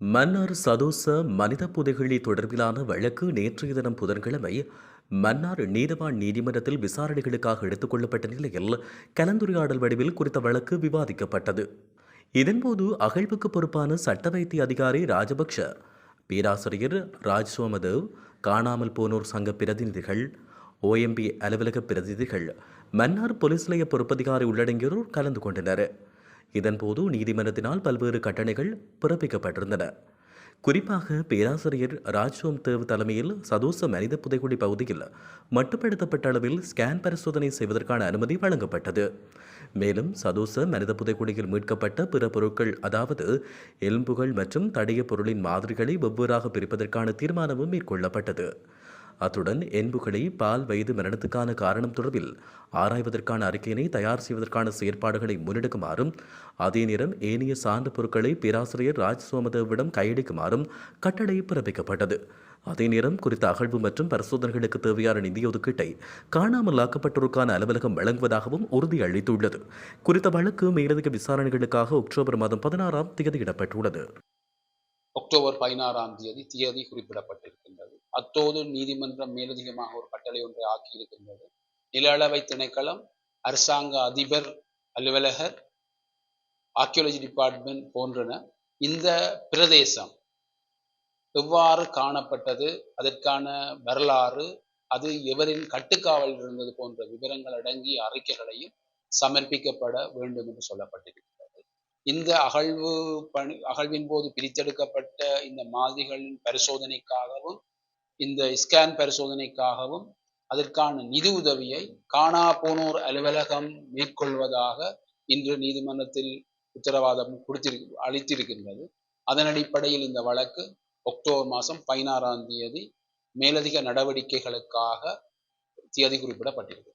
மன்னார் சதோச மனித புதைகளி தொடர்பிலான வழக்கு நேற்றைய தினம் புதன்கிழமை மன்னார் நீதவான் நீதிமன்றத்தில் விசாரணைகளுக்காக எடுத்துக் கொள்ளப்பட்ட நிலையில் கலந்துரையாடல் வடிவில் குறித்த வழக்கு விவாதிக்கப்பட்டது. இதன்போது அகழ்வுக்கு பொறுப்பான சட்ட வைத்திய அதிகாரி ராஜபக்ஷ பேராசிரியர் ராஜ் சோமதேவ் காணாமல் போனோர் சங்க பிரதிநிதிகள் ஓஎம்பி அலுவலக பிரதிநிதிகள் மன்னார் போலீஸ் நிலைய பொறுப்பதிகாரி உள்ளடங்கியோர் கலந்து கொண்டனர். இதன்போது நீதிமன்றத்தினால் பல்வேறு கட்டளைகள் பிறப்பிக்கப்பட்டிருந்தன. குறிப்பாக பேராசிரியர் ராஜ்சோம் தேவ் தலைமையில் சதோச மனித புதைக்குடி பகுதியில் மட்டுப்படுத்தப்பட்ட அளவில் ஸ்கேன் பரிசோதனை செய்வதற்கான அனுமதி வழங்கப்பட்டது. மேலும் சதோச மனித புதைக்குடியில் மீட்கப்பட்ட பிற பொருட்கள் அதாவது எலும்புகள் மற்றும் தடைய பொருளின் மாதிரிகளை வெவ்வேறாக பிரிப்பதற்கான தீர்மானமும் மேற்கொள்ளப்பட்டது. அத்துடன் என்புகளை பால் வயது மரணத்துக்கான காரணம் தொடர்பில் ஆராய்வதற்கான அறிக்கையினை தயார் செய்வதற்கான செயற்பாடுகளை முன்னெடுக்குமாறும் அதே நேரம் ஏனைய சான்று பொருட்களை பேராசிரியர் ராஜ் சோமதேவிடம் கையளிக்குமாறும் கட்டளை பிறப்பிக்கப்பட்டது. அதே நேரம் குறித்த அகழ்வு மற்றும் பரிசோதனைகளுக்கு தேவையான நிதி ஒதுக்கீட்டை காணாமல் ஆக்கப்பட்டோருக்கான அலுவலகம் வழங்குவதாகவும் உறுதியளித்துள்ளது குறித்த வழக்கு மேலதிக விசாரணைகளுக்காக அக்டோபர் மாதம் பதினாறாம் தேதியிடப்பட்டுள்ளது அக்டோபர் பதினாறாம் தேதி தேதி குறிப்பிடப்பட்டது. அத்தோடு நீதிமன்றம் மேலதிகமாக ஒரு கட்டளை ஒன்றை ஆக்கியிருக்கின்றது நில அளவை திணைக்களம் அரசாங்க அதிபர் அலுவலகர் ஆர்கியோலஜி டிபார்ட்மெண்ட் போன்றன இந்த பிரதேசம் எவ்வாறு காணப்பட்டது அதற்கான வரலாறு அது எவரின் கட்டுக்காவல் இருந்தது போன்ற விவரங்கள் அடங்கிய அறிக்கைகளையும் சமர்ப்பிக்கப்பட வேண்டும் என்று சொல்லப்பட்டிருக்கிறது. இந்த அகழ்வு பணி அகழ்வின் போது பிரித்தெடுக்கப்பட்ட இந்த மாதிரிகளின் பரிசோதனைக்காகவும் இந்த ஸ்கேன் பரிசோதனைக்காகவும் அதற்கான நிதி உதவியை காணா போனோர் அலுவலகம் மேற்கொள்வதாக இன்று நீதிமன்றத்தில் உத்தரவாதம் கொடுத்திரு அளித்திருக்கின்றது. அதன் அடிப்படையில் இந்த வழக்கு அக்டோபர் மாதம் பதினாறாம் தேதி மேலதிக நடவடிக்கைகளுக்காக தேதி குறிப்பிடப்பட்டிருக்கு